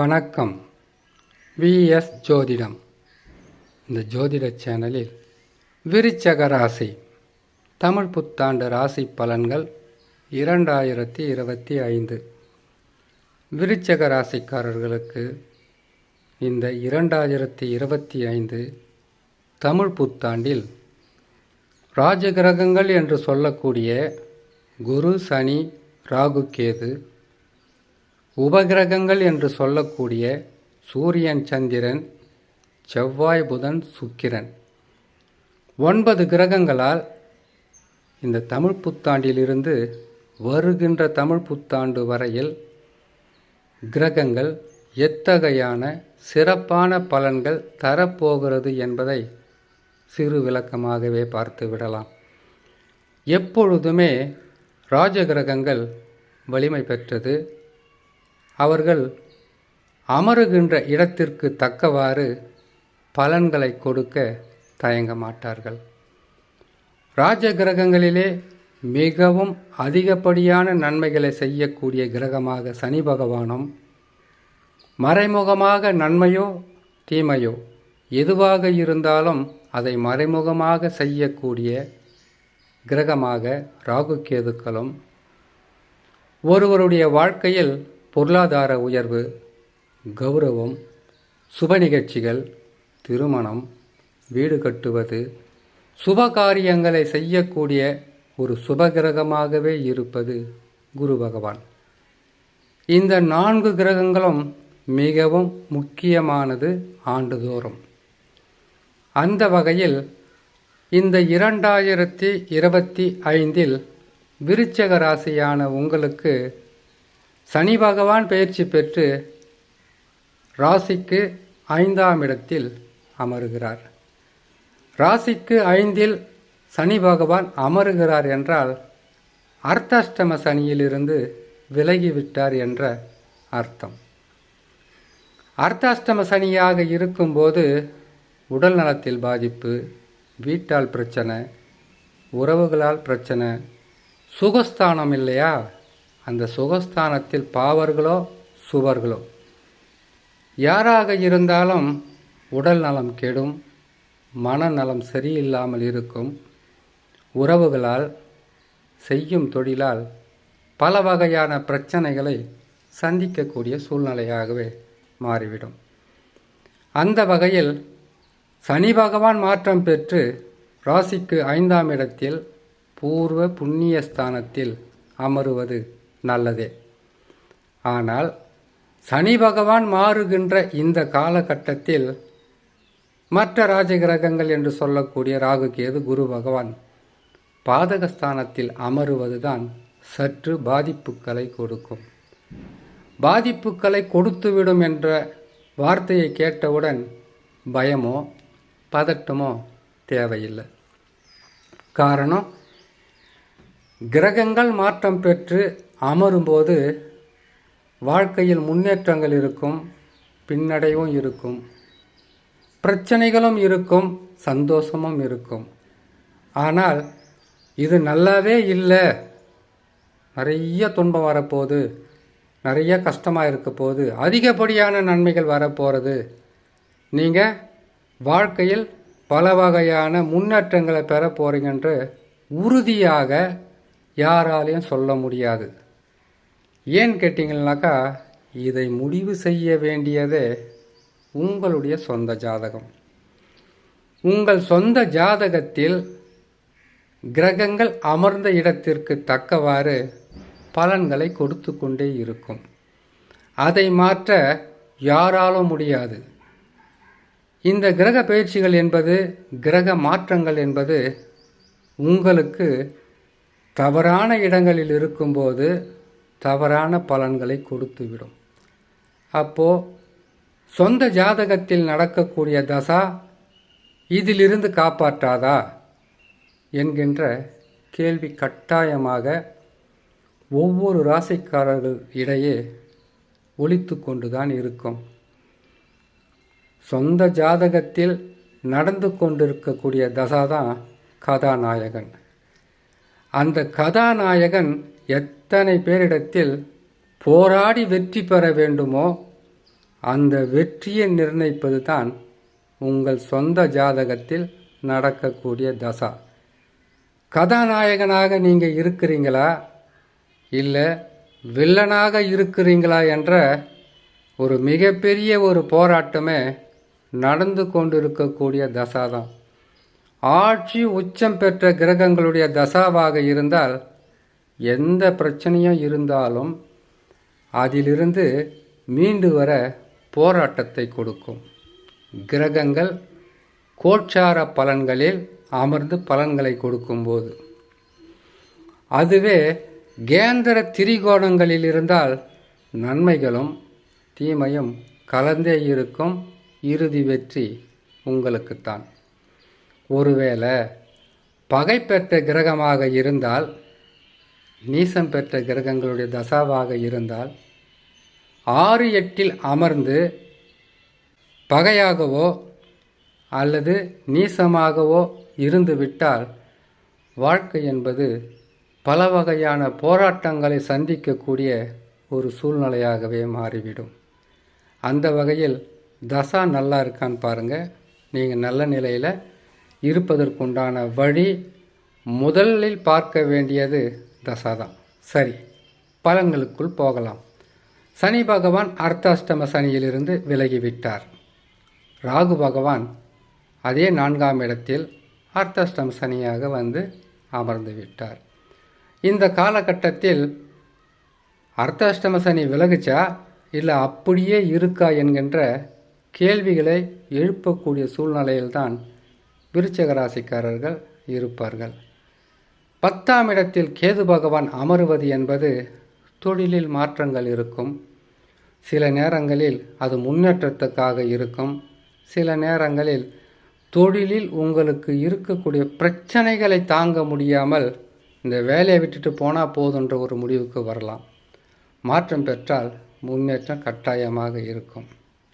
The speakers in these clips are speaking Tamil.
வணக்கம். விஎஸ் ஜோதிடம். இந்த ஜோதிட சேனலில் விருச்சக ராசி தமிழ் புத்தாண்டு ராசி பலன்கள் இரண்டாயிரத்தி இருபத்தி ஐந்து. விருச்சக ராசிக்காரர்களுக்கு இந்த இரண்டாயிரத்தி இருபத்தி ஐந்து தமிழ் புத்தாண்டில் ராஜகிரகங்கள் என்று சொல்லக்கூடிய குரு சனி ராகு கேது உபகிரகங்கள் என்று சொல்லக்கூடிய சூரியன் சந்திரன் செவ்வாய் புதன் சுக்கிரன். ஒன்பது கிரகங்களால் இந்த தமிழ் புத்தாண்டிலிருந்து வருகின்ற தமிழ் புத்தாண்டு வரையில் கிரகங்கள் எத்தகையான சிறப்பான பலன்கள் தரப்போகிறது என்பதை சிறு விளக்கமாகவே பார்த்து விடலாம். எப்பொழுதுமே ராஜகிரகங்கள் வலிமை பெற்றது. அவர்கள் அமருகின்ற இடத்திற்கு தக்கவாறு பலன்களை கொடுக்க தயங்க மாட்டார்கள் ராஜகிரகங்களிலே மிகவும் அதிகப்படியான நன்மைகளை செய்யக்கூடிய கிரகமாக சனி பகவானும் மறைமுகமாக நன்மையோ தீமையோ எதுவாக இருந்தாலும் அதை மறைமுகமாக செய்யக்கூடிய கிரகமாக ராகு கேதுக்களும் ஒருவருடைய வாழ்க்கையில் பொருளாதார உயர்வு கௌரவம் சுப நிகழ்ச்சிகள் திருமணம் வீடு கட்டுவது சுப காரியங்களை செய்யக்கூடிய ஒரு சுபகிரகமாகவே இருப்பது குரு பகவான். இந்த நான்கு கிரகங்களும் மிகவும் முக்கியமானது ஆண்டுதோறும். அந்த வகையில் இந்த இரண்டாயிரத்தி இருபத்தி ஐந்தில் விருச்சக ராசியான உங்களுக்கு சனி பகவான் பயிற்சி பெற்று ராசிக்கு ஐந்தாம் இடத்தில் அமருகிறார். ராசிக்கு ஐந்தில் சனி பகவான் அமருகிறார் என்றால் அர்த்தாஷ்டம சனியிலிருந்து விலகிவிட்டார் என்ற அர்த்தம். அர்த்தாஷ்டம சனியாக இருக்கும்போது உடல் நலத்தில் பாதிப்பு வீட்டால் பிரச்சனை உறவுகளால் பிரச்சனை சுகஸ்தானம் இல்லையா? அந்த சுகஸ்தானத்தில் பாவர்களோ சுவர்களோ? யாராக இருந்தாலும் உடல் நலம் கெடும் மனநலம் சரியில்லாமல் இருக்கும். உறவுகளால் செய்யும் தொழிலால் பல வகையான பிரச்சனைகளை சந்திக்கக்கூடிய சூழ்நிலையாகவே மாறிவிடும். அந்த வகையில் சனி பகவான் மாற்றம் பெற்று ராசிக்கு ஐந்தாம் இடத்தில் பூர்வ புண்ணிய ஸ்தானத்தில் அமருவது நல்லதே. ஆனால் சனி பகவான் மாறுகின்ற இந்த காலகட்டத்தில் மற்ற ராஜகிரகங்கள் என்று சொல்லக்கூடிய ராகு கேது குரு பகவான் பாதகஸ்தானத்தில் அமருவதுதான் சற்று பாதிப்புகளை கொடுக்கும். பாதிப்புகளை கொடுத்துவிடும் என்ற வார்த்தையை கேட்டவுடன் பயமோ பதட்டமோ தேவையில்லை. காரணம் கிரகங்கள் மாற்றம் பெற்று அமரும்போது வாழ்க்கையில் முன்னேற்றங்கள் இருக்கும் பின்னடைவும் இருக்கும். பிரச்சனைகளும் இருக்கும் சந்தோஷமும் இருக்கும். ஆனால் இது நல்லாவே இல்லை. நிறைய துன்பம் வரப்போகுது. நிறைய கஷ்டமாக இருக்க போகுது. அதிகப்படியான நன்மைகள் வரப்போகிறது நீங்கள் வாழ்க்கையில் பல வகையான முன்னேற்றங்களை பெற போகிறீங்கன்று உறுதியாக யாராலையும் சொல்ல முடியாது. ஏன் கேட்டிங்கனாக்கா இதை முடிவு செய்ய வேண்டியதே உங்களுடைய சொந்த ஜாதகம். உங்கள் சொந்த ஜாதகத்தில் கிரகங்கள் அமர்ந்த இடத்திற்கு தக்கவாறு பலன்களை கொடுத்து கொண்டே இருக்கும். அதை மாற்ற யாராலும் முடியாது. இந்த கிரக பயிற்சிகள் என்பது கிரக மாற்றங்கள் என்பது உங்களுக்கு தவறான இடங்களில் இருக்கும்போது தவறான பலன்களை கொடுத்துவிடும். அப்போது சொந்த ஜாதகத்தில் நடக்கக்கூடிய தசா இதிலிருந்து காப்பாற்றாதா? என்கின்ற கேள்வி கட்டாயமாக ஒவ்வொரு ராசிக்காரர்கள் இடையே ஒழித்து கொண்டுதான் இருக்கும். சொந்த ஜாதகத்தில் நடந்து கொண்டிருக்கக்கூடிய தசா தான் கதாநாயகன். அந்த கதாநாயகன் எத்தனை பேரிடத்தில் போராடி வெற்றி பெற வேண்டுமோ அந்த வெற்றியை நிர்ணயிப்பது தான் உங்கள் சொந்த ஜாதகத்தில் நடக்கக்கூடிய தசா. கதாநாயகனாக நீங்கள் இருக்கிறீங்களா? இல்லை வில்லனாக இருக்கிறீங்களா என்ற ஒரு மிகப்பெரிய ஒரு போராட்டமே நடந்து கொண்டிருக்கக்கூடிய தசா தான் ஆட்சி உச்சம் பெற்ற கிரகங்களுடைய தசாவாக இருந்தால் எந்த பிரச்சனையும் இருந்தாலும் அதிலிருந்து மீண்டு வர போராட்டத்தை கொடுக்கும். கிரகங்கள் கோட்சார பலன்களில் அமர்ந்து பலன்களை கொடுக்கும்போது. அதுவே கேந்திர திரிகோணங்களில் இருந்தால் நன்மைகளும் தீமையும் கலந்தே இருக்கும். இறுதி வெற்றி உங்களுக்குத்தான். ஒருவேளை பகை பெற்ற கிரகமாக இருந்தால் நீசம் பெற்ற கிரகங்களுடைய தசாவாக இருந்தால் ஆறு எட்டில் அமர்ந்து பகையாகவோ அல்லது நீசமாகவோ இருந்துவிட்டால் வாழ்க்கை என்பது பல வகையான போராட்டங்களை சந்திக்கக்கூடிய ஒரு சூழ்நிலையாகவே மாறிவிடும். அந்த வகையில் தசா நல்லா இருக்கான்னு பாருங்கள் நீங்கள் நல்ல நிலையில் இருப்பதற்குண்டான வழி முதலில் பார்க்க வேண்டியது தசா தான் சரி பலன்களுக்குள் போகலாம். சனி பகவான் அர்த்தாஷ்டம சனியிலிருந்து விலகிவிட்டார். ராகு பகவான் அதே நான்காம் இடத்தில் அர்த்தாஷ்டம சனியாக வந்து அமர்ந்து விட்டார். இந்த காலகட்டத்தில் அர்த்தாஷ்டம சனி விலகுச்சா இல்லை அப்படியே இருக்கா என்கின்ற கேள்விகளை எழுப்பக்கூடிய சூழ்நிலையில்தான் விருச்சக ராசிக்காரர்கள் இருப்பார்கள். பத்தாம் இடத்தில் கேது பகவான் அமருவது என்பது தொழிலில் மாற்றங்கள் இருக்கும். சில நேரங்களில் அது முன்னேற்றத்துக்காக இருக்கும். சில நேரங்களில் தொழிலில் உங்களுக்கு இருக்கக்கூடிய பிரச்சனைகளை தாங்க முடியாமல் இந்த வேலையை விட்டுட்டு போனால் போதுன்ற ஒரு முடிவுக்கு வரலாம். மாற்றம் பெற்றால் முன்னேற்றம் கட்டாயமாக இருக்கும்.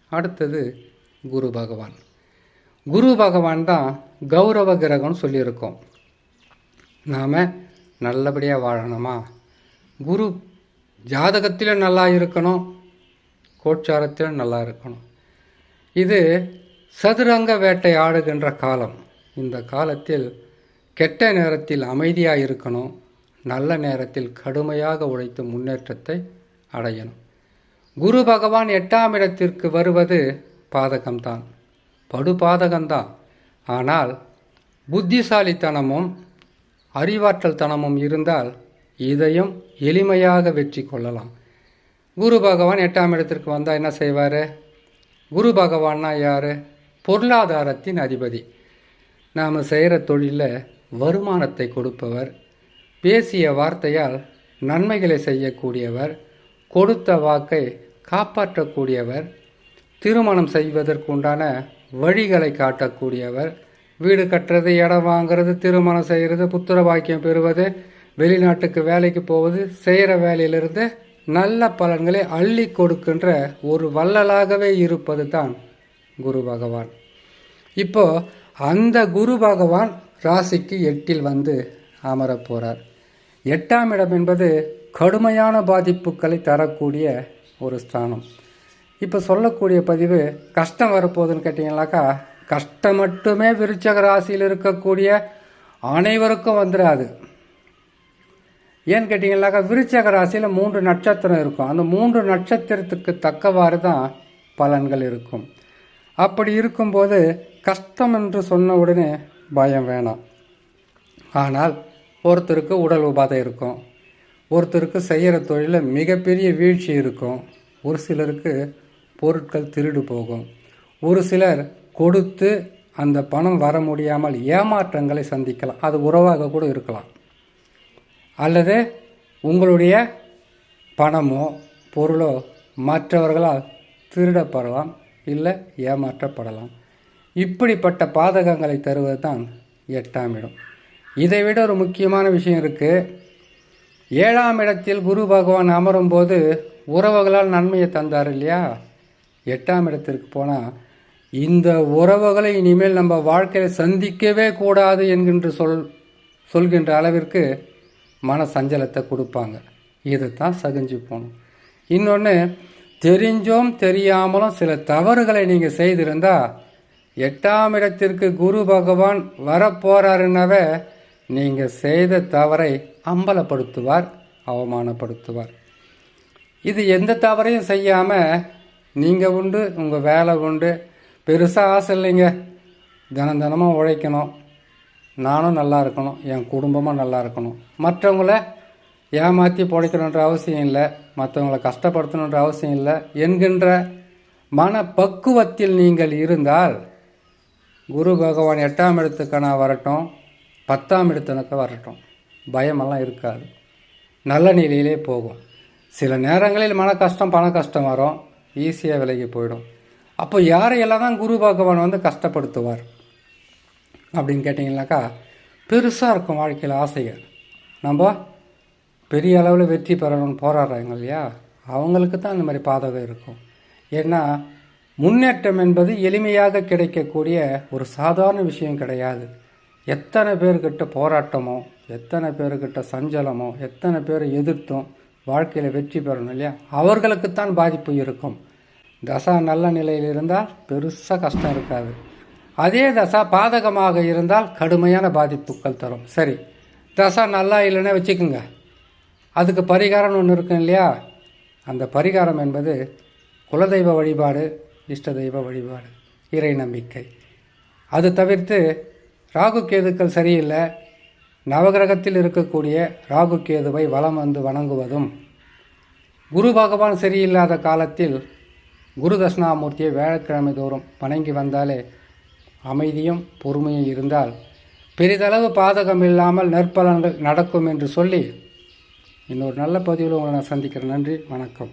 அடுத்தது குரு பகவான். குரு பகவான் தான் கௌரவ கிரகம்னு சொல்லியிருக்கோம். நாம் நல்லபடியாக வாழணுமா? குரு ஜாதகத்திலும் நல்லா இருக்கணும் கோட்சாரத்திலும் நல்லா இருக்கணும். இது சதுரங்க வேட்டை ஆடுகின்ற காலம். இந்த காலத்தில் கெட்ட நேரத்தில் அமைதியாக இருக்கணும் நல்ல நேரத்தில் கடுமையாக உழைத்து முன்னேற்றத்தை அடையணும். குரு பகவான் எட்டாம் இடத்திற்கு வருவது பாதகம்தான். படு பாதகம்தான் ஆனால் புத்திசாலித்தனமும் அறிவாற்றல் தனமும் இருந்தால் இதையும் எளிமையாக வெற்றி கொள்ளலாம். குரு பகவான் எட்டாம் இடத்திற்கு வந்தால் என்ன செய்வார்? குரு பகவான்னா யார்? பொருளாதாரத்தின் அதிபதி. நாம் செய்கிற தொழிலில் வருமானத்தை கொடுப்பவர் பேசிய வார்த்தையால் நன்மைகளை செய்யக்கூடியவர் கொடுத்த வாக்கை காப்பாற்றக்கூடியவர் திருமணம் செய்வதற்குண்டான வழிகளை காட்டக்கூடியவர் வீடு கட்டுறது இடம் வாங்குறது திருமணம் செய்கிறது புத்திர பாக்கியம் பெறுவது வெளிநாட்டுக்கு வேலைக்கு போவது செய்கிற வேலையிலிருந்து நல்ல பலன்களை அள்ளி கொடுக்கின்ற ஒரு வள்ளலாகவே இருப்பது தான் குரு பகவான். இப்போ அந்த குரு பகவான் ராசிக்கு எட்டில் வந்து அமரப் போகிறார் எட்டாம் இடம் என்பது கடுமையான பாதிப்புகளை தரக்கூடிய ஒரு ஸ்தானம். இப்போ சொல்லக்கூடிய பதிவு கஷ்டம் வரப்போகுதுன்னு கேட்டிங்கனாக்கா கஷ்டம் மட்டுமே விருச்சக ராசியில் இருக்கக்கூடிய அனைவருக்கும் வந்துடாது ஏன்னு கேட்டிங்கனாக்கா விருச்சக ராசியில் மூன்று நட்சத்திரம் இருக்கும். அந்த மூன்று நட்சத்திரத்துக்கு தக்கவாறு தான் பலன்கள் இருக்கும். அப்படி இருக்கும்போது கஷ்டம் என்று சொன்ன உடனே பயம் வேணாம். ஆனால் ஒருத்தருக்கு உடல் உபாதை இருக்கும். ஒருத்தருக்கு செய்கிற தொழிலில் மிகப்பெரிய வீழ்ச்சி இருக்கும். ஒரு சிலருக்கு பொருட்கள் திருடு போகும். ஒரு சிலர் கொடுத்து அந்த பணம் வர முடியாமல் ஏமாற்றங்களை சந்திக்கலாம். அது உறவாக கூட இருக்கலாம். அல்லது உங்களுடைய பணமோ பொருளோ மற்றவர்களால் திருடப்படலாம் இல்லை ஏமாற்றப்படலாம். இப்படிப்பட்ட பாதகங்களை தருவது தான் எட்டாம் இடம். இதை விட ஒரு முக்கியமான விஷயம் இருக்குது ஏழாம் இடத்தில் குரு பகவான் அமரும்போது உறவுகளால் நன்மையை தந்தார் இல்லையா? எட்டாம் இடத்திற்கு போனால் இந்த உறவுகளை இனிமேல் நம்ம வாழ்க்கையில் சந்திக்கவே கூடாது என்கின்ற சொல் சொல்கின்ற அளவிற்கு மன சஞ்சலத்தை கொடுப்பாங்க. இதை தான் சகிஞ்சு போகணும். இன்னொன்று தெரிஞ்சும் தெரியாமலும் சில தவறுகளை நீங்கள் செய்திருந்தால் எட்டாம் இடத்திற்கு குரு பகவான் வரப்போறாருன்னவே நீங்கள் செய்த தவறை அம்பலப்படுத்துவார் அவமானப்படுத்துவார். இது எந்த தவறையும் செய்யாமல் நீங்கள் உண்டு உங்கள் வேலை உண்டு பெருசாக ஆசை இல்லைங்க. தினம் தினமும் உழைக்கணும். நானும் நல்லா இருக்கணும். என் குடும்பமும் நல்லா இருக்கணும். மற்றவங்கள ஏமாற்றி பிழைக்கணுன்ற அவசியம் இல்லை. மற்றவங்கள கஷ்டப்படுத்தணுன்ற அவசியம் இல்லை. என்கின்ற மனப்பக்குவத்தில் நீங்கள் இருந்தால் குரு பகவான் எட்டாம் இடத்துக்கான வரட்டும். பத்தாம் இடத்துனக்க வரட்டும். பயமெல்லாம் இருக்காது. நல்ல நிலையிலே போகும். சில நேரங்களில் மன கஷ்டம் பண கஷ்டம் வரும். ஈஸியாக விலகி போயிடும். அப்போ யாரையெல்லாம் தான் குரு பகவான் வந்து கஷ்டப்படுத்துவார்? அப்படின்னு கேட்டிங்கனாக்கா பெருசாக இருக்கும் வாழ்க்கையில் ஆசைகள். நம்ம பெரிய அளவில் வெற்றி பெறணும்னு போராடுறாங்க இல்லையா? அவங்களுக்கு தான் இந்த மாதிரி பாதகம் இருக்கும். ஏன்னா முன்னேற்றம் என்பது எளிமையாக கிடைக்கக்கூடிய ஒரு சாதாரண விஷயம் கிடையாது. எத்தனை பேர்கிட்ட போராட்டமோ எத்தனை பேர்கிட்ட சஞ்சலமோ எத்தனை பேர் எதிர்த்தும் வாழ்க்கையில் வெற்றி பெறணும் இல்லையா? அவர்களுக்குத்தான் பாதிப்பு இருக்கும். தசா நல்ல நிலையில் இருந்தால் பெருசாக கஷ்டம் இருக்காது. அதே தசா பாதகமாக இருந்தால் கடுமையான பாதிப்புகள் தரும். சரி தசா நல்லா இல்லைன்னா வச்சுக்கோங்க. அதுக்கு பரிகாரம்னு ஒன்று இருக்கும் இல்லையா? அந்த பரிகாரம் என்பது குலதெய்வ வழிபாடு இஷ்ட தெய்வ வழிபாடு இறை நம்பிக்கை. அது தவிர்த்து ராகு கேதுக்கள் சரியில்லை. நவகிரகத்தில் இருக்கக்கூடிய ராகு கேதுவை வலம் வந்து வணங்குவதும் குரு பகவான் சரியில்லாத காலத்தில் குரு தட்சிணாமூர்த்தியை வியாழக்கிழமை தோறும் வணங்கி வந்தாலே அமைதியும் பொறுமையும் இருந்தால் பெரிதளவு பாதகம் இல்லாமல் நற்பலன்கள் நடக்கும் என்று சொல்லி இன்னொரு நல்ல பதிவில் உங்களை நான் சந்திக்கிறேன். நன்றி வணக்கம்.